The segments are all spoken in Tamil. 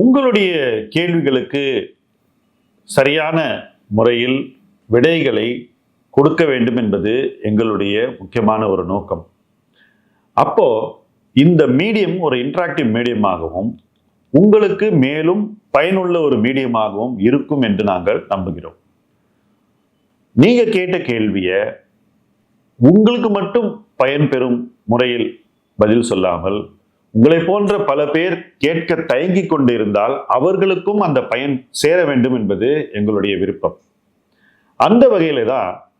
உங்களுடைய கேள்விகளுக்கு சரியான முறையில் விடைகளை கொடுக்க வேண்டும் என்பது எங்களுடைய முக்கியமான ஒரு நோக்கம். அப்போ இந்த மீடியம் ஒரு இன்ட்ராக்டிவ் மீடியமாகவும் உங்களுக்கு மேலும் பயனுள்ள ஒரு மீடியமாகவும் இருக்கும் என்று நாங்கள் நம்புகிறோம். நீங்க கேட்ட கேள்வியை உங்களுக்கு மட்டும் பயன்பெறும் முறையில் பதில் சொல்லாமல் உங்களை போன்ற பல பேர் கேட்க தயங்கி கொண்டிருந்தால் அவர்களுக்கும் அந்த பயன் சேர வேண்டும் என்பது எங்களுடைய விருப்பம். அந்த வகையில தான்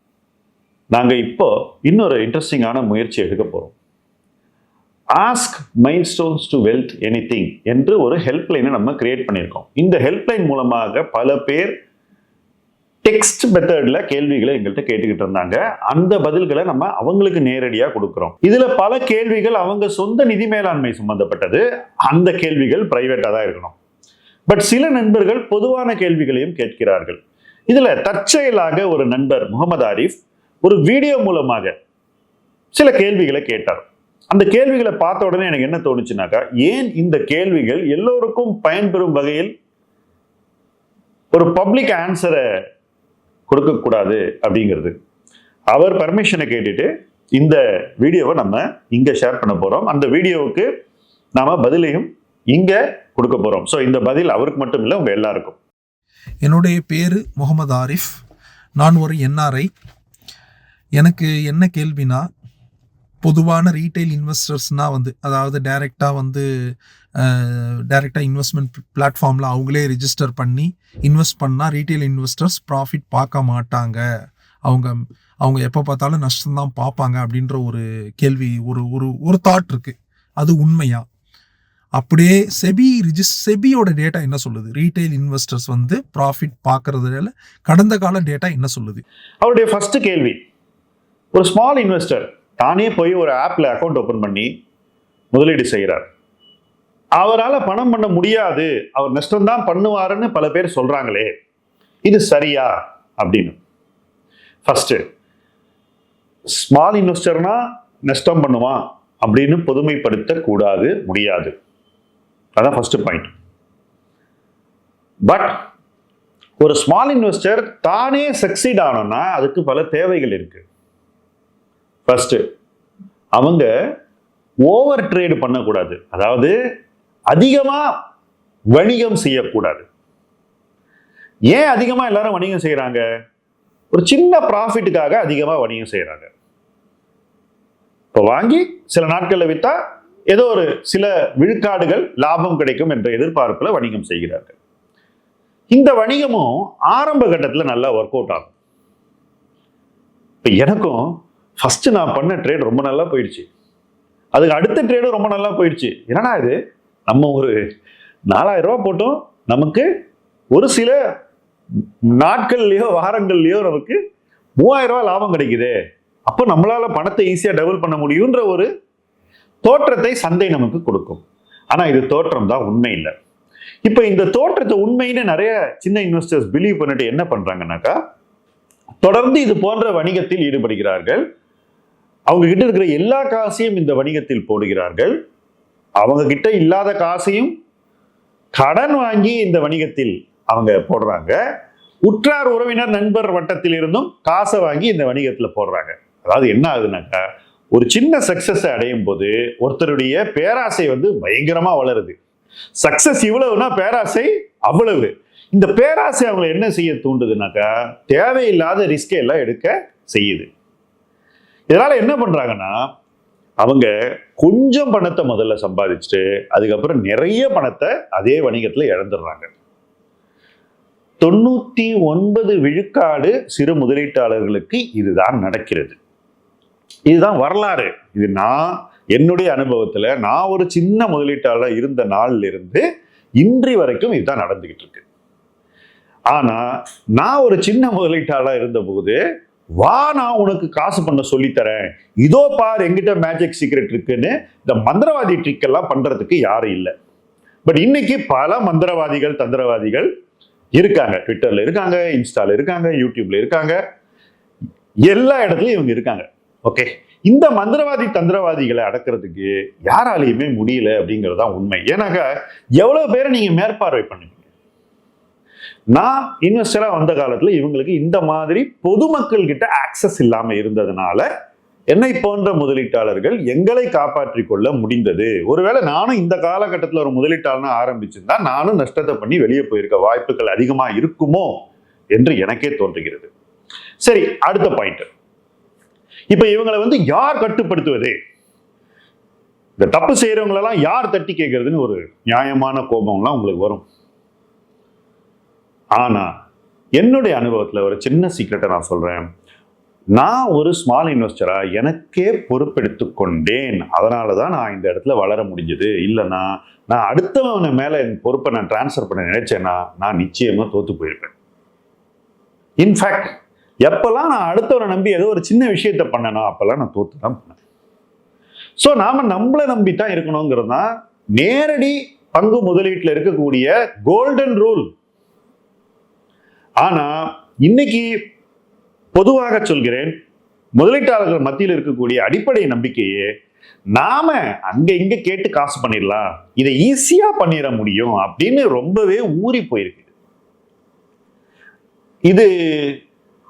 நாங்கள் இப்போ இன்னொரு இன்ட்ரெஸ்டிங்கான முயற்சி எடுக்க போறோம். Ask milestones to wealth any என்று ஒரு ஹெல்ப்லைனை நம்ம கிரியேட் பண்ணியிருக்கோம். இந்த ஹெல்ப்லைன் மூலமாக பல பேர் டெக்ஸ்ட் மெத்தட்ல கேள்விகளை எங்கள்கிட்ட கேட்டுக்கிட்டு இருந்தாங்க. அந்த பதில்களை நம்ம அவங்களுக்கு நேரடியாக கொடுக்குறோம். இதுல பல கேள்விகள் அவங்க சொந்த நிதி மேலாண்மை சம்பந்தப்பட்டது. அந்த கேள்விகள் பிரைவேட்டா தான் இருக்கணும். பட் சில நண்பர்கள் பொதுவான கேள்விகளையும் கேட்கிறார்கள். இதுல தற்செயலாக ஒரு நண்பர் முகமது ஆரிஃப் ஒரு வீடியோ மூலமாக சில கேள்விகளை கேட்டார். அந்த கேள்விகளை பார்த்த உடனே எனக்கு என்ன தோணுச்சுனாக்கா ஏன் இந்த கேள்விகள் எல்லோருக்கும் பயன்பெறும் வகையில் ஒரு பப்ளிக் ஆன்சரை கொடுக்கக்கூடாது அப்படிங்கிறது. அவர் பர்மிஷனை கேட்டுட்டு இந்த வீடியோவை நம்ம இங்கே ஷேர் பண்ண போகிறோம் அந்த வீடியோவுக்கு நாம் பதிலையும் இங்கே கொடுக்க போகிறோம் ஸோ இந்த பதில் அவருக்கு மட்டும் இல்லை உங்கள் எல்லாருக்கும். என்னுடைய பேர் முகமது ஆரிஃப். நான் ஒரு என்ஆர்ஐ. எனக்கு என்ன கேள்வினா பொதுவான ரீட்டைல் இன்வெஸ்டர்ஸ்னால் வந்து அதாவது டைரெக்டாக வந்து டைரெக்டாக இன்வெஸ்ட்மெண்ட் பிளாட்ஃபார்மில் அவங்களே ரிஜிஸ்டர் பண்ணி இன்வெஸ்ட் பண்ணால் ரீட்டைல் இன்வெஸ்டர்ஸ் ப்ராஃபிட் பார்க்க மாட்டாங்க. அவங்க அவங்க எப்போ பார்த்தாலும் நஷ்டம்தான் பார்ப்பாங்க அப்படின்ற ஒரு கேள்வி ஒரு ஒரு ஒரு தாட் இருக்குது அது உண்மையா? அப்படியே செபி ரிஜிஸ் செபியோட டேட்டா என்ன சொல்லுது? ரீட்டைல் இன்வெஸ்டர்ஸ் வந்து ப்ராஃபிட் பார்க்கறதுல கடந்த கால டேட்டா என்ன சொல்லுது? அவருடைய ஃபர்ஸ்ட் கேள்வி ஒரு ஸ்மால் இன்வெஸ்டர் தானே போய் ஒரு ஆப்பில் அக்கௌண்ட் ஓப்பன் பண்ணி முதலீடு செய்கிறார். அவரால் பணம் பண்ண முடியாது. அவர் நஷ்டம் தான் பண்ணுவாருன்னு பல பேர் சொல்கிறாங்களே இது சரியா? அப்படின்னு. ஃபஸ்ட்டு ஸ்மால் இன்வெஸ்டர்னா நஷ்டம் பண்ணுவான் அப்படின்னு பொதுமைப்படுத்தக்கூடாது முடியாது. அதான் ஃபஸ்ட்டு பாயிண்ட் பட் ஒரு ஸ்மால் இன்வெஸ்டர் தானே சக்சீட் ஆனோம்னா அதுக்கு பல தேவைகள் இருக்கு. ஃபர்ஸ்ட் அவங்க ஓவர் ட்ரேடு பண்ணக்கூடாது. அதாவது அதிகமாக வணிகம் செய்யக்கூடாது. ஏன் அதிகமாக எல்லாரும் வணிகம் செய்கிறாங்க ஒரு சின்ன ப்ராஃபிட்டுக்காக அதிகமாக வணிகம் செய்கிறாங்க இப்போ வாங்கி சில நாட்களில் விற்றா ஏதோ ஒரு சில விழுக்காடுகள் லாபம் கிடைக்கும் என்ற எதிர்பார்ப்பில் வணிகம் செய்கிறார்கள். இந்த வணிகமும் ஆரம்ப கட்டத்தில் நல்லா ஒர்க் அவுட் ஆகும். இப்போ எனக்கும் ஃபஸ்ட்டு நான் பண்ண ட்ரேட் ரொம்ப நல்லா போயிடுச்சு. அதுக்கு அடுத்த ட்ரேடும் ரொம்ப நல்லா போயிடுச்சு. என்னடா இது? நம்ம ஒரு நாலாயிரம் ரூபா போட்டோம். நமக்கு ஒரு சில நாட்கள்லையோ வாரங்கள்லையோ நமக்கு மூவாயிரம் ரூபா லாபம் கிடைக்குது. அப்போ நம்மளால் பணத்தை ஈஸியாக டபுள் பண்ண முடியுன்ற ஒரு தோற்றத்தை சந்தை நமக்கு கொடுக்கும். ஆனால் இது தோற்றம் தான் உண்மை இல்லை. இப்போ இந்த தோற்றத்தை உண்மைன்னு நிறைய சின்ன இன்வெஸ்டர்ஸ் பிலீவ் பண்ணிட்டு என்ன பண்ணுறாங்கனாக்கா தொடர்ந்து இது போன்ற வணிகத்தில் ஈடுபடுகிறார்கள். அவங்க கிட்ட இருக்கிற எல்லா காசையும் இந்த வணிகத்தில் போடுகிறார்கள். அவங்க கிட்ட இல்லாத காசையும் கடன் வாங்கி இந்த வணிகத்தில் அவங்க போடுறாங்க. உற்றார் உறவினர் நண்பர் வட்டத்தில் இருந்தும் காசை வாங்கி இந்த வணிகத்தில் போடுறாங்க. அதாவது என்ன ஆகுதுனாக்கா ஒரு சின்ன சக்சஸை அடையும் போது ஒருத்தருடைய பேராசை வந்து பயங்கரமா வளருது. சக்சஸ் இவ்வளவுனா பேராசை அவ்வளவு. இந்த பேராசை அவங்களை என்ன செய்ய தூண்டுதுனாக்கா தேவையில்லாத ரிஸ்கை எல்லாம் எடுக்க செய்யுது. இதனால் என்ன பண்ணுறாங்கன்னா அவங்க கொஞ்சம் பணத்தை முதல்ல சம்பாதிச்சுட்டு அதுக்கப்புறம் நிறைய பணத்தை அதே வணிகத்தில் இழந்துடுறாங்க. தொண்ணூற்றி ஒன்பது விழுக்காடு சிறு முதலீட்டாளர்களுக்கு இதுதான் நடக்கிறது. இதுதான் வரலாறு. இது நான் என்னுடைய அனுபவத்தில் நான் ஒரு சின்ன முதலீட்டாளர் இருந்த நாள்ல இருந்து இன்றி வரைக்கும் இதுதான் நடந்துக்கிட்டு இருக்கு. ஆனால் நான் ஒரு சின்ன முதலீட்டாளர் இருந்தபோது வா நான் உனக்கு காசு பண்ண சொல்லித்தரேன். இதோ பார் எங்கிட்ட மேஜிக் சீக்ரெட் இருக்குன்னு இந்த மந்திரவாதி ட்ரிக் எல்லாம் பண்றதுக்கு யாரும் இல்லை. பட் இன்னைக்கு பல மந்திரவாதிகள் தந்திரவாதிகள் இருக்காங்க. ட்விட்டர்ல இருக்காங்க இன்ஸ்டால இருக்காங்க யூடியூப்ல இருக்காங்க. எல்லா இடத்துலையும் இவங்க இருக்காங்க. ஓகே இந்த மந்திரவாதி தந்திரவாதிகளை அடக்கிறதுக்கு யாராலையுமே முடியல அப்படிங்கிறது தான் உண்மை. ஏன்னாக்கா எவ்வளவு பேரை நீங்க மேற்பார்வை பண்ணுங்க நான் இன்வெஸ்டராக வந்த காலத்தில் இவங்களுக்கு இந்த மாதிரி பொதுமக்கள் கிட்ட ஆக்சஸ் இல்லாமல் இருந்ததுனால என்னை போன்ற முதலீட்டாளர்கள் எங்களை காப்பாற்றி கொள்ள முடிந்தது. ஒருவேளை நானும் இந்த காலகட்டத்தில் ஒரு முதலீட்டாளனா ஆரம்பிச்சிருந்தா நானும் நஷ்டத்தை பண்ணி வெளியே போயிருக்க வாய்ப்புகள் அதிகமாக இருக்குமோ என்று எனக்கே தோன்றுகிறது. சரி அடுத்த பாயிண்ட் இப்ப இவங்களை வந்து யார் கட்டுப்படுத்துவது? இந்த தப்பு செய்யறவங்களெல்லாம் யார் தட்டி கேட்கறதுன்னு ஒரு நியாயமான கோபம்லாம் உங்களுக்கு வரும். ஆனால் என்னுடைய அனுபவத்தில் ஒரு சின்ன சீக்ரெட்டை நான் சொல்கிறேன் நான் ஒரு ஸ்மால் இன்வெஸ்டராக எனக்கே பொறுப்பெடுத்து கொண்டேன். அதனால தான் நான் இந்த இடத்துல வளர முடிஞ்சது. இல்லைன்னா நான் அடுத்தவனை மேலே என் பொறுப்பை நான் டிரான்ஸ்ஃபர் பண்ண நினைச்சேன்னா நான் நிச்சயமாக தோற்று போயிருப்பேன். இன்ஃபேக்ட் எப்பெல்லாம் நான் அடுத்தவரை நம்பி ஏதோ ஒரு சின்ன விஷயத்த பண்ணனோ அப்பெல்லாம் நான் தோற்று தான் பண்ணேன். ஸோ நாம் நம்மளை நம்பி தான் இருக்கணுங்கிறது தான் நேரடி பங்கு முதலீட்டில் இருக்கக்கூடிய கோல்டன் ரூல் ஆனா இன்னைக்கு பொதுவாக சொல்கிறேன் முதலீட்டாளர்கள் மத்தியில் இருக்கக்கூடிய அடிப்படை நம்பிக்கையே நாம அங்க இங்க கேட்டு காசு பண்ணிடலாம் இதை ஈஸியா பண்ணிட முடியும் அப்படின்னு ரொம்பவே ஊறி போயிருக்கு. இது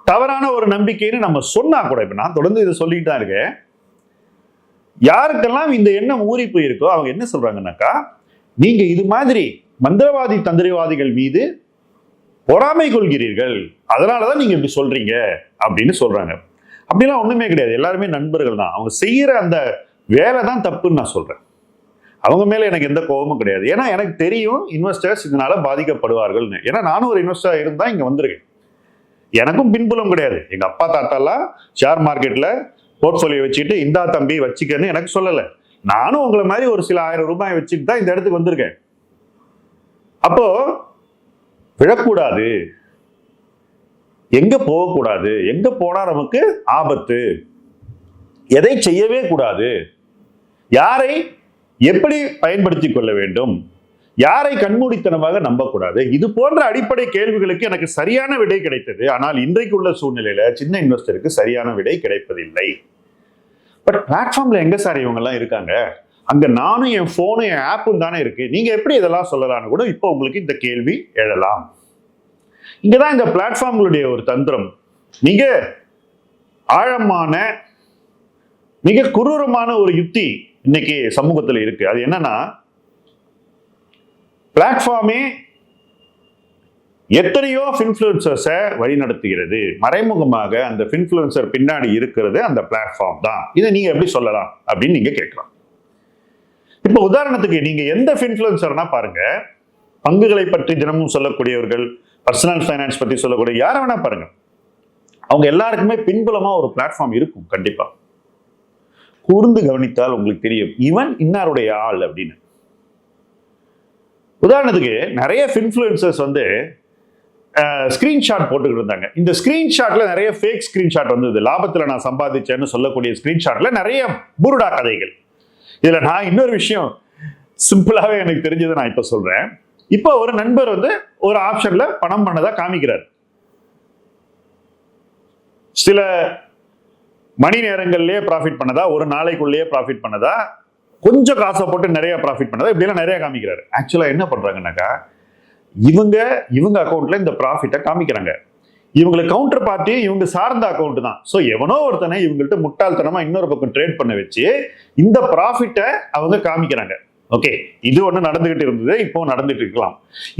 தவறான ஒரு நம்பிக்கைன்னு நம்ம சொன்னா கூட இப்ப நான் தொடர்ந்து இதை சொல்லிட்டு தான் இருக்கேன். யாருக்கெல்லாம் இந்த எண்ணம் ஊறி போயிருக்கோ அவங்க என்ன சொல்றாங்கன்னாக்கா நீங்க இது மாதிரி மந்திரவாதி தந்திரவாதிகள் மீது பொறாமை கொள்கிறீர்கள் அதனாலதான் நீங்கள் இப்படி சொல்கிறீங்க அப்படின்னு சொல்கிறாங்க அப்படிலாம் ஒன்றுமே கிடையாது. எல்லாருமே நண்பர்கள் தான். அவங்க செய்கிற அந்த வேலை தான் தப்புன்னு நான் சொல்கிறேன் அவங்க மேல எனக்கு எந்த கோபமும் கிடையாது. ஏன்னா எனக்கு தெரியும் இன்வெஸ்டர்ஸ் இதனால பாதிக்கப்படுவார்கள்னு. ஏன்னா நானும் ஒரு இன்வெஸ்டராக இருந்தால் இங்கே வந்திருக்கேன். எனக்கும் பின்புலம் கிடையாது. எங்க அப்பா தாத்தாலாம் ஷேர் மார்க்கெட்ல போர்ட்ஃபோலியோ வச்சுக்கிட்டு இந்தா தம்பி வச்சுக்கன்னு எனக்கு சொல்லலை. நானும் உங்களை மாதிரி ஒரு சில ஆயிரம் ரூபாய் வச்சுட்டு தான் இந்த இடத்துக்கு வந்திருக்கேன். அப்போ விழக்கூடாது. எங்க போகக்கூடாது? எங்க போனா நமக்கு ஆபத்து? எதை செய்யவே கூடாது? யாரை எப்படி பயன்படுத்திக் கொள்ள வேண்டும்? யாரை கண்மூடித்தனமாக நம்பக்கூடாது? இது போன்ற அடிப்படை கேள்விகளுக்கு எனக்கு சரியான விடை கிடைத்தது. ஆனால் இன்றைக்கு உள்ள சூழ்நிலையில சின்ன இன்வெஸ்டருக்கு சரியான விடை கிடைப்பதில்லை. பட் பிளாட்ஃபார்ம்ல எங்க சார் இவங்க எல்லாம் இருக்காங்க? அங்க நானும் என் போனும் என் ஆப்பும் தானே இருக்கு. நீங்க எப்படி இதெல்லாம் சொல்லலாம்னு கூட இப்போ உங்களுக்கு இந்த கேள்வி எழலாம். இங்கதான் இந்த பிளாட்ஃபார்ம்களுடைய ஒரு தந்திரம். மிக ஆழமான மிக குரூரமான ஒரு யுக்தி இன்னைக்கு சமூகத்தில் இருக்கு. அது என்னன்னா பிளாட்ஃபார்மே எத்தனையோ ஃபின்ஃப்ளூன்சர்ஸை வழிநடத்துகிறது. மறைமுகமாக அந்த ஃபின்ஃப்ளூன்சர் பின்னாடி இருக்கிறது அந்த பிளாட்ஃபார்ம் தான். இதை நீங்க எப்படி சொல்லலாம் அப்படின்னு நீங்க கேட்கலாம். இப்போ உதாரணத்துக்கு நீங்க எந்த ஃபின்ஃப்ளூன்சர்னா பாருங்க பங்குகளை பற்றி தினமும் சொல்லக்கூடியவர்கள் பர்சனல் ஃபைனான்ஸ் பற்றி சொல்லக்கூடிய யாரை வேணா பாருங்க. அவங்க எல்லாருக்குமே பின்புலமா ஒரு பிளாட்ஃபார்ம் இருக்கும் கண்டிப்பா. கூர்ந்து கவனித்தால் உங்களுக்கு தெரியும் இவன் இன்னாருடைய ஆள் அப்படின்னு. உதாரணத்துக்கு நிறைய இன்ஃப்ளூயன்சர்ஸ் வந்து ஸ்க்ரீன்ஷாட் போட்டுக்கிட்டு இருந்தாங்க. இந்த ஸ்க்ரீன்ஷாட்ல நிறைய ஃபேக் ஸ்க்ரீன்ஷாட் வந்தது. லாபத்தில் நான் சம்பாதிச்சேன்னு சொல்லக்கூடிய ஸ்க்ரீன்ஷாட்ல நிறைய புருடா கதைகள். இதுல நான் இன்னொரு விஷயம் சிம்பிளாவே எனக்கு தெரிஞ்சதை நான் இப்ப சொல்றேன். இப்போ ஒரு நண்பர் வந்து ஒரு ஆப்ஷன்ல பணம் பண்ணதா காமிக்கிறார். சில மணி நேரங்கள்லேயே ப்ராஃபிட் பண்ணதா ஒரு நாளைக்குள்ளேயே ப்ராஃபிட் பண்ணதா கொஞ்சம் காசை போட்டு நிறைய ப்ராஃபிட் பண்ணதா இப்படிலாம் நிறைய காமிக்கிறாரு. ஆக்சுவலா என்ன பண்றாங்கன்னாக்கா இவங்க இவங்க அக்கௌண்ட்ல இந்த ப்ராஃபிட்டை காமிக்கிறாங்க. இவங்களை கவுண்டர் பார்ட்டி இவங்க சார்ந்த அக்கௌண்ட் தான். ஸோ எவனோ ஒருத்தனை இவங்கள்ட்ட முட்டாள்தனமா இன்னொரு பக்கம் ட்ரேட் பண்ண வச்சு இந்த ப்ராஃபிட்டை அவங்க காமிக்கிறாங்க. ஓகே இது ஒண்ணு நடந்துகிட்டு இருந்தது இப்போ நடந்துட்டு இருக்கலாம்.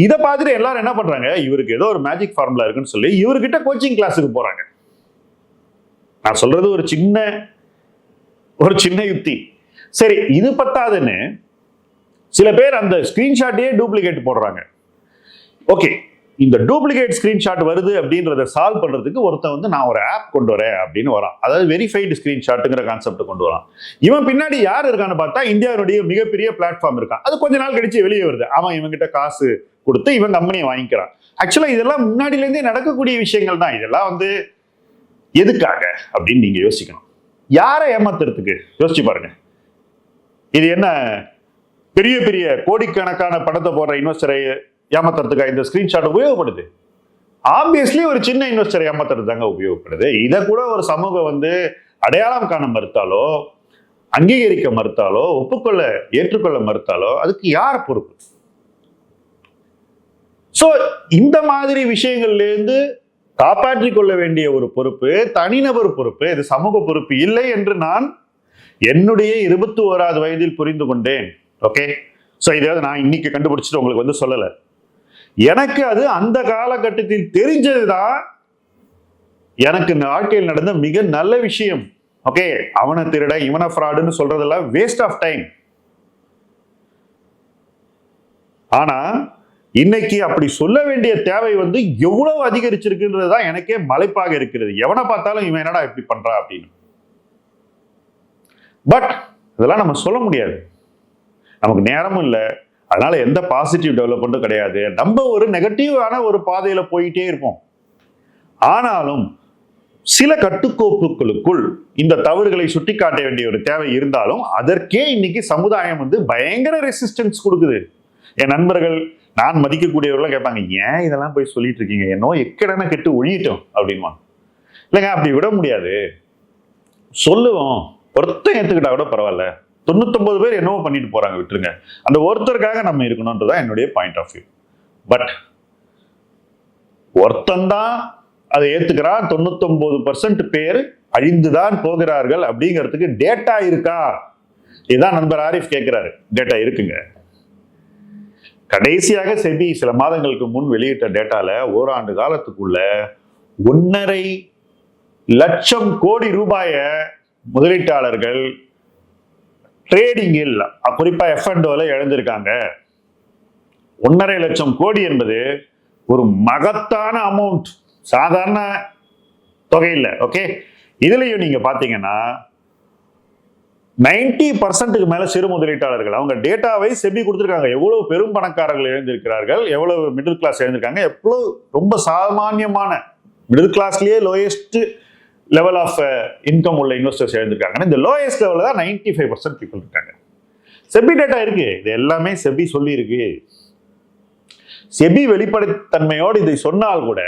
இதை பார்த்துட்டு எல்லாரும் என்ன பண்றாங்க? இவருக்கு ஏதோ ஒரு மேஜிக் ஃபார்முலா இருக்குன்னு சொல்லி இவர்கிட்ட கோச்சிங் கிளாஸுக்கு போறாங்க. நான் சொல்றது ஒரு சின்ன ஒரு சின்ன யுக்தி சரி இது பத்தாதுன்னு சில பேர் அந்த ஸ்கிரீன்ஷாட்டையே டூப்ளிகேட் போடுறாங்க. ஓகே இந்த டூப்ளிகேட் ஸ்க்ரீன்ஷாட் வருது அப்படின்றத சால்வ் பண்ணுறதுக்கு ஒருத்தன் வந்து நான் ஒரு ஆப் கொண்டு வரேன் அப்படின்னு வரான். அதாவது வெரிஃபைடு ஸ்க்ரீன்ஷாட்டுங்கிற கான்செப்ட் கொண்டு வரான். இவன் பின்னாடி யார் இருக்கான்னு பார்த்தா இந்தியாவுடைய மிகப்பெரிய பிளாட்ஃபார்ம் இருக்கான். அது கொஞ்ச நாள் கழிச்சு வெளியே வருது. அவன் இவங்கிட்ட காசு கொடுத்து இவன் கம்பெனியை வாங்கிக்கிறான். ஆக்சுவலாக இதெல்லாம் முன்னாடியிலேருந்தே நடக்கக்கூடிய விஷயங்கள் தான். இதெல்லாம் வந்து எதுக்காக அப்படின்னு நீங்கள் யோசிக்கணும். யாரை ஏமாத்துறதுக்கு? யோசிச்சு பாருங்க. இது என்ன பெரிய பெரிய கோடிக்கணக்கான பணத்தை போடுற இன்வெஸ்டரை ஏமாத்துறதுக்கு இந்த ஸ்கிரீன்ஷாட் உபயோகப்படுது. ஆப்வியஸ்லி ஒரு சின்ன இன்வெஸ்டர் ஏமாத்துறது தாங்க உபயோகப்படுது. இதை கூட ஒரு சமூகம் வந்து அடையாளம் காண மறுத்தாலோ அங்கீகரிக்க மறுத்தாலோ ஒப்புக்கொள்ள ஏற்றுக்கொள்ள மறுத்தாலோ அதுக்கு யார் பொறுப்பு? ஸோ இந்த மாதிரி விஷயங்கள்லேருந்து காப்பாற்றிக் கொள்ள வேண்டிய ஒரு பொறுப்பு தனிநபர் பொறுப்பு இது சமூக பொறுப்பு இல்லை என்று நான் என்னுடைய இருபத்தி ஓராவது வயதில் புரிந்து கொண்டேன். ஓகே ஸோ இதாவது நான் இன்னைக்கு கண்டுபிடிச்சிட்டு உங்களுக்கு வந்து சொல்லலை. எனக்கு அது அந்த காலகட்டத்தில் தெரிஞ்சதுதான். எனக்கு இந்த வாழ்க்கையில் நடந்த மிக நல்ல விஷயம். ஓகே அவனை திருட இவனை ஃப்ராடுன்னு சொல்றதெல்லாம் வேஸ்ட் ஆஃப் டைம் ஆனா இன்னைக்கு அப்படி சொல்ல வேண்டிய தேவை வந்து எவ்வளவு அதிகரிச்சிருக்குன்றது தான் எனக்கே மலைப்பாக இருக்கிறது. எவனை பார்த்தாலும் இவன் என்னடா இப்படி பண்றா அப்படின்னு. பட் இதெல்லாம் நம்ம சொல்ல முடியாது. நமக்கு நேரமும் இல்லை. அதனால எந்த பாசிட்டிவ் டெவலப்மெண்ட்டும் கிடையாது. நம்ம ஒரு நெகட்டிவான ஒரு பாதையில போயிட்டே இருப்போம். ஆனாலும் சில கட்டுக்கோப்புகளுக்குள் இந்த தவறுகளை சுட்டிக்காட்ட வேண்டிய ஒரு தேவை இருந்தாலும் அதற்கே இன்னைக்கு சமுதாயம் வந்து பயங்கர ரெசிஸ்டன்ஸ் கொடுக்குது. என் நண்பர்கள் நான் மதிக்கக்கூடியவர்களாம் கேட்பாங்க ஏன் இதெல்லாம் போய் சொல்லிட்டு இருக்கீங்க? என்னோ எக்கடன கெட்டு ஒழியிட்டோம் அப்படின்மா இல்லைங்க அப்படி விட முடியாது. சொல்லுவோம். ஒருத்தன் ஏற்றுக்கிட்டா கூட பரவாயில்ல. தொண்ணூத்தொம்பது பேர் என்னவோ பண்ணிட்டு போறாங்க விட்டுருங்க. அந்த ஒருத்தருக்காக நம்ம இருக்கணும்ன்றதான் என்னுடைய பாயிண்ட் ஆஃப் வியூ பட் ஒருத்தன் தான் அதை ஏத்துக்கிறான். தொண்ணூத்தொன்பது பர்சன்ட் பேர் அழிந்துதான் போகிறார்கள் அப்படிங்கிறதுக்கு டேட்டா இருக்கா? இதுதான் நண்பர் ஆரிஃப் கேட்கிறாரு டேட்டா இருக்குங்க. கடைசியாக செபி சில மாதங்களுக்கு முன் வெளியிட்ட டேட்டால ஓராண்டு காலத்துக்குள்ள ஒன்னரை லட்சம் கோடி ரூபாய முதலீட்டாளர்கள் ட்ரேடிங்கில் குறிப்பாக எஃப் இழந்திருக்காங்க ஒன்றரை லட்சம் கோடி என்பது ஒரு மகத்தான அமௌண்ட் சாதாரண தொகையில் ஓகே இதுலேயும் நீங்கள் பார்த்தீங்கன்னா நைன்டி பர்சன்ட்டுக்கு மேலே சிறு முதலீட்டாளர்கள் அவங்க டேட்டாவை செபி கொடுத்துருக்காங்க. எவ்வளவு பெரும் பணக்காரர்கள் எழுந்திருக்கிறார்கள் எவ்வளவு மிடில் கிளாஸ் எழுந்திருக்காங்க எவ்வளோ ரொம்ப சாமானியமான மிடில் கிளாஸ்லேயே லோயஸ்ட்டு லெவல் ஆஃப் இன்கம் உள்ள இன்வெஸ்டர்ஸ் எழுந்திருக்காங்கன்னா இந்த லோயஸ்ட் லெவலில் தான் நைன்டி ஃபைவ் பர்சன்ட் பீப்புள் இருக்காங்க. செபி டேட்டா இருக்கு. இது எல்லாமே செபி சொல்லியிருக்கு. செபி வெளிப்படைத்தன்மையோடு இதை சொன்னால் கூட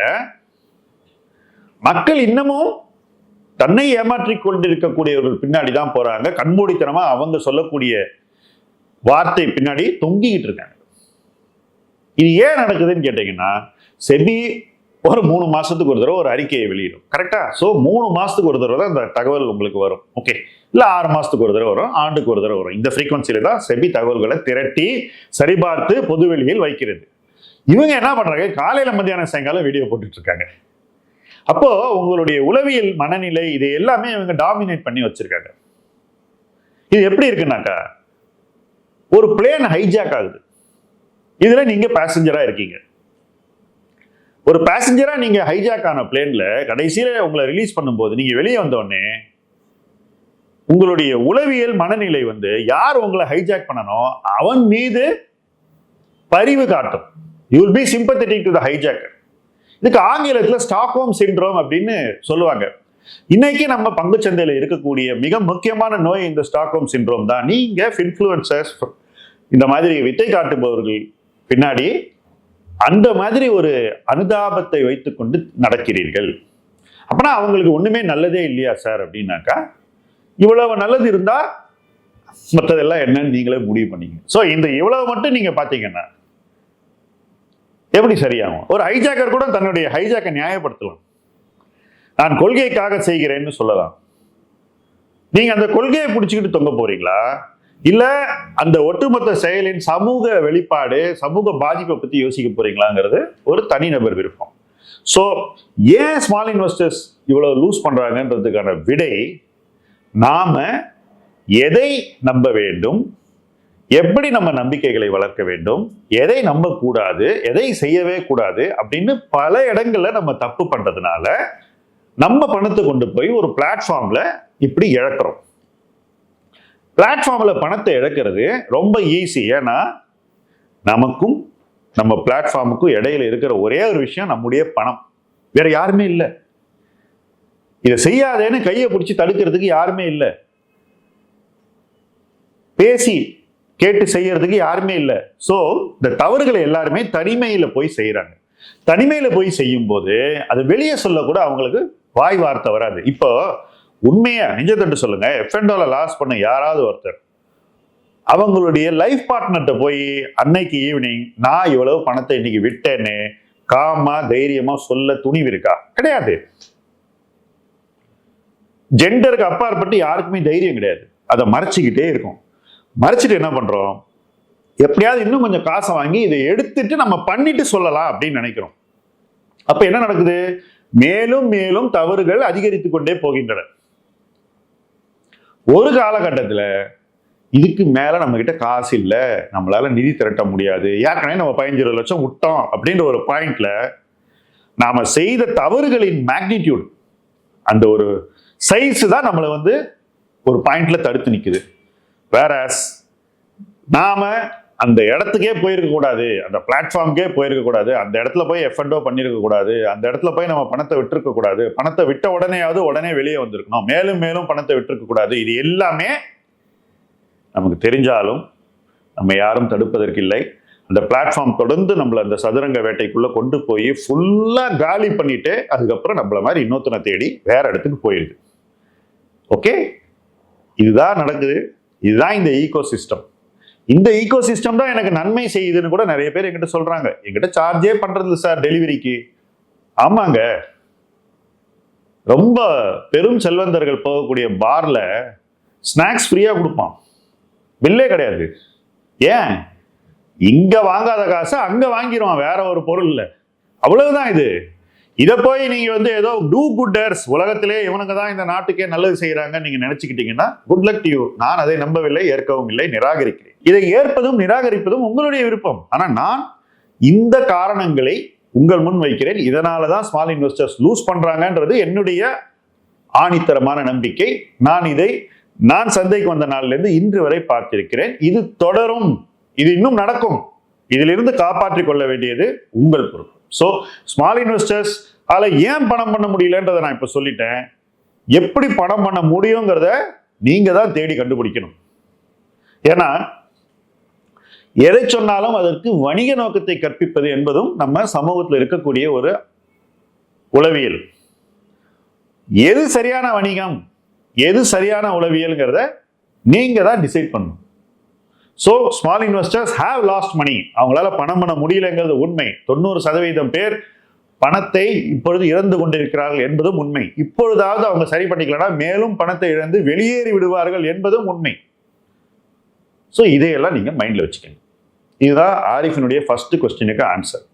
மக்கள் இன்னமும் தன்னை ஏமாற்றிக் கொண்டிருக்கக்கூடியவர்கள் பின்னாடி தான் போறாங்க. கண்மூடித்தனமாக அவங்க சொல்லக்கூடிய வார்த்தை பின்னாடி தொங்கிக்கிட்டு இருக்காங்க. இது ஏன் நடக்குதுன்னு கேட்டிங்கன்னா செபி ஒரு மூணு மாசத்துக்கு ஒரு தடவை ஒரு அறிக்கையை வெளியிடும். கரெக்டா? ஸோ மூணு மாசத்துக்கு ஒரு தடவை தான் இந்த தகவல் உங்களுக்கு வரும். ஓகே இல்ல ஆறு மாசத்துக்கு ஒரு தடவை வரும் ஆண்டுக்கு ஒரு தடவை வரும். இந்த ஃப்ரீக்வன்சியில தான் செபி தகவல்களை திரட்டி சரிபார்த்து பொதுவெளியில் வைக்கிறது. இவங்க என்ன பண்றாங்க? காலையில மத்தியானம் சாயங்காலம் வீடியோ போட்டுட்டு இருக்காங்க அப்போ உங்களுடைய உளவியல் மனநிலை இது எல்லாமே இவங்க டாமினேட் பண்ணி வச்சிருக்காங்க. இது எப்படி இருக்குன்னாக்கா ஒரு பிளேன் ஹைஜாக் ஆகுது. இதுல நீங்க பேசஞ்சரா இருக்கீங்க. ஒரு பேசஞ்சராக நீங்கள் ஹைஜாக் ஆன பிளேனில் கடைசியில உங்களை ரிலீஸ் பண்ணும்போது நீங்கள் வெளியே வந்தோடனே உங்களுடைய உளவியல் மனநிலை வந்து யார் உங்களை ஹைஜாக் பண்ணனோ அவன் மீது பரிவு காட்டும். You will be sympathetic to the hijacker இதுக்கு ஆங்கிலத்தில் ஸ்டாக்ஹோம் சிண்ட்ரோம் அப்படின்னு சொல்லுவாங்க. இன்னைக்கு நம்ம பங்குச்சந்தையில் இருக்கக்கூடிய மிக முக்கியமான நோய் இந்த ஸ்டாக்ஹோம் சிண்ட்ரோம் தான். நீங்கள் இன்ஃப்ளூயன்சர்ஸ் இந்த மாதிரி வித்தை காட்டுபவர்கள் பின்னாடி அந்த மாதிரி ஒரு அனுதாபத்தை வைத்துக்கொண்டு நடக்கிறீர்கள். அப்பனா அவங்களுக்கு ஒன்றுமே நல்லதே இல்லையா சார்? அப்படின்னாக்கா இவ்வளவு நல்லது இருந்தால் மற்றதெல்லாம் என்னன்னு நீங்களே முடிவு பண்ணிங்க ஸோ இந்த இவ்வளவு மட்டும் நீங்கள் பார்த்தீங்கன்னா எப்படி சரியாகும்? ஒரு ஹைஜாக்கர் கூட தன்னுடைய ஹைஜாக்கை நியாயப்படுத்தலாம். நான் கொள்கைக்காக செய்கிறேன்னு சொல்லலாம். நீங்கள் அந்த கொள்கையை பிடிச்சிக்கிட்டு தொங்க போகிறீங்களா இல்ல அந்த ஒட்டுமொத்த செயலின் சமூக வெளிப்பாடு சமூக பாதிப்பை பத்தி யோசிக்க போறீங்களாங்கிறது ஒரு தனிநபர் விருப்பம். ஸோ ஏன் ஸ்மால் இன்வெஸ்டர்ஸ் இவ்வளவு லூஸ் பண்றாங்கன்றதுக்கான விடை நாம எதை நம்ப வேண்டும் எப்படி நம்ம நம்பிக்கைகளை வளர்க்க வேண்டும் எதை நம்பக்கூடாது எதை செய்யவே கூடாது அப்படின்னு பல இடங்களில் நம்ம தப்பு பண்ணுறதுனால நம்ம பணத்தை கொண்டு போய் ஒரு பிளாட்ஃபார்மில் இப்படி இழக்கிறோம். பிளாட்ஃபார்மில் பணத்தை இழக்கிறது ரொம்ப ஈஸி ஏன்னா நமக்கும் நம்ம பிளாட்ஃபார்முக்கும் இடையில இருக்கிற ஒரே ஒரு விஷயம் நம்முடைய பணம். வேற யாருமே இல்லை. இதை செய்யாதேன்னு கையை பிடிச்சி தடுக்கிறதுக்கு யாருமே இல்லை. பேசி கேட்டு செய்யறதுக்கு யாருமே இல்லை. ஸோ இந்த தவறுகளை எல்லாருமே தனிமையில போய் செய்யறாங்க தனிமையில போய் செய்யும் போது அது வெளியே சொல்ல கூட அவங்களுக்கு வாய் வார்த்தை வராது. இப்போ உண்மையா நெஞ்சத்தட்டு சொல்லுங்க. எஃப்என்டோல லாஸ் பண்ண யாராவது ஒருத்தர். அவங்களுடைய லைஃப் பார்ட்னர்கிட்ட போய் அன்னைக்கு ஈவினிங் நான் இவ்வளவு பணத்தை இன்னைக்கு விட்டேன்னு காமா தைரியமா சொல்ல துணிவு இருக்கா? கிடையாது. ஜெண்டருக்கு அப்பாற்பட்டு யாருக்குமே தைரியம் கிடையாது. அதை மறைச்சிக்கிட்டே இருக்கும். மறைச்சிட்டு என்ன பண்றோம்? எப்படியாவது இன்னும் கொஞ்சம் காசை வாங்கி இதை எடுத்துட்டு நம்ம பண்ணிட்டு சொல்லலாம் அப்படின்னு நினைக்கிறோம். அப்ப என்ன நடக்குது? மேலும் மேலும் தவறுகள் அதிகரித்து கொண்டே போகின்றன. ஒரு காலகட்டத்தில் இதுக்கு மேலே நம்மக்கிட்ட காசு இல்லை. நம்மளால் நிதி திரட்ட முடியாது. ஏற்கனவே நம்ம பதினஞ்சு இருபது லட்சம் விட்டோம் அப்படின்ற ஒரு பாயிண்டில் நாம் செய்த தவறுகளின் மேக்னிடியூட் அந்த ஒரு சைஸ் தான் நம்மளை வந்து ஒரு பாயிண்ட்ல தடுத்து நிற்குது வேற நாம அந்த இடத்துக்கே போயிருக்க கூடாது. அந்த பிளாட்ஃபார்ம்க்கே போயிருக்க கூடாது. அந்த இடத்துல போய் எஃப்என்டோ பண்ணியிருக்க கூடாது. அந்த இடத்துல போய் நம்ம பணத்தை விட்டுருக்க கூடாது. பணத்தை விட்ட உடனேயாவது உடனே வெளியே வந்திருக்கணும். மேலும் மேலும் பணத்தை விட்டுருக்க கூடாது. இது எல்லாமே நமக்கு தெரிஞ்சாலும் நம்ம யாரும் தடுப்பதற்கு இல்லை. அந்த பிளாட்ஃபார்ம் தொடர்ந்து நம்மளை அந்த சதுரங்க வேட்டைக்குள்ளே கொண்டு போய் ஃபுல்லாக காலி பண்ணிட்டு அதுக்கப்புறம் நம்மள மாதிரி இன்னொருத்தனை தேடி வேற இடத்துக்கு போயிடுது. ஓகே இதுதான் நடக்குது. இதுதான் இந்த ஈகோ சிஸ்டம் இந்த ஈகோ சிஸ்டம் தான் எனக்கு நன்மை செய்யுதுன்னு கூட நிறைய பேர் எங்கிட்ட சொல்றாங்க. எங்கிட்ட சார்ஜே பண்றது சார் டெலிவரிக்கு ஆமாங்க. ரொம்ப பெரும் செல்வந்தர்கள் போகக்கூடிய பார்ல ஸ்நாக்ஸ் ஃப்ரீயா கொடுப்பான். பில்லே கிடையாது. ஏன்? இங்க வாங்காத காசை அங்க வாங்கிடுவான் வேற ஒரு பொருள் இல்லை. அவ்வளவுதான் இது. இதை போய் நீங்க வந்து ஏதோ டூ குட்டர்ஸ் உலகத்திலே இவனுங்க தான் இந்த நாட்டுக்கே நல்லது செய்யறாங்க நீங்க நினைச்சுக்கிட்டீங்கன்னா குட் லக் டு யூ நான் அதை நம்பவில்லை ஏற்கவும் இல்லை நிராகரிக்கிறேன். இதை ஏற்பதும் நிராகரிப்பதும் உங்களுடைய விருப்பம். ஆனால் நான் இந்த காரணங்களை உங்கள் முன் வைக்கிறேன். இதனால தான் ஸ்மால் இன்வெஸ்டர்ஸ் லூஸ் பண்ணுறாங்கன்றது என்னுடைய ஆணித்தரமான நம்பிக்கை. நான் இதை நான் சந்தைக்கு வந்த நாளிலிருந்து இன்று வரை பார்த்திருக்கிறேன். இது தொடரும். இது இன்னும் நடக்கும். இதிலிருந்து காப்பாற்றிக் கொள்ள வேண்டியது உங்கள் பொறுப்பு. ஸோ ஸ்மால் இன்வெஸ்டர்ஸ் அதில் ஏன் பணம் பண்ண முடியலன்றதை நான் இப்போ சொல்லிட்டேன். எப்படி பணம் பண்ண முடியுங்கிறத நீங்கள் தான் தேடி கண்டுபிடிக்கணும். ஏன்னா எதை சொன்னாலும் அதற்கு வணிக நோக்கத்தை கற்பிப்பது என்பதும் நம்ம சமூகத்தில் இருக்கக்கூடிய ஒரு உளவியல். எது சரியான வணிகம் எது சரியான உளவியல்ங்கிறத நீங்க தான் டிசைட் பண்ணணும். So small investors have lost money அவங்களால பணம் பண்ண முடியலங்கிறது உண்மை. தொண்ணூறு சதவீதம் பேர் பணத்தை இப்பொழுது இழந்து கொண்டிருக்கிறார்கள் என்பதும் உண்மை. இப்பொழுதாவது அவங்க சரி பண்ணிக்கலனா மேலும் பணத்தை இழந்து வெளியேறி விடுவார்கள் என்பதும் உண்மை. ஸோ இதையெல்லாம் நீங்கள் மைண்டில் வச்சுக்கணும். இதுதான் ஆரிஃபினுடைய ஃபஸ்ட்டு கொஸ்டினுக்கு ஆன்சர்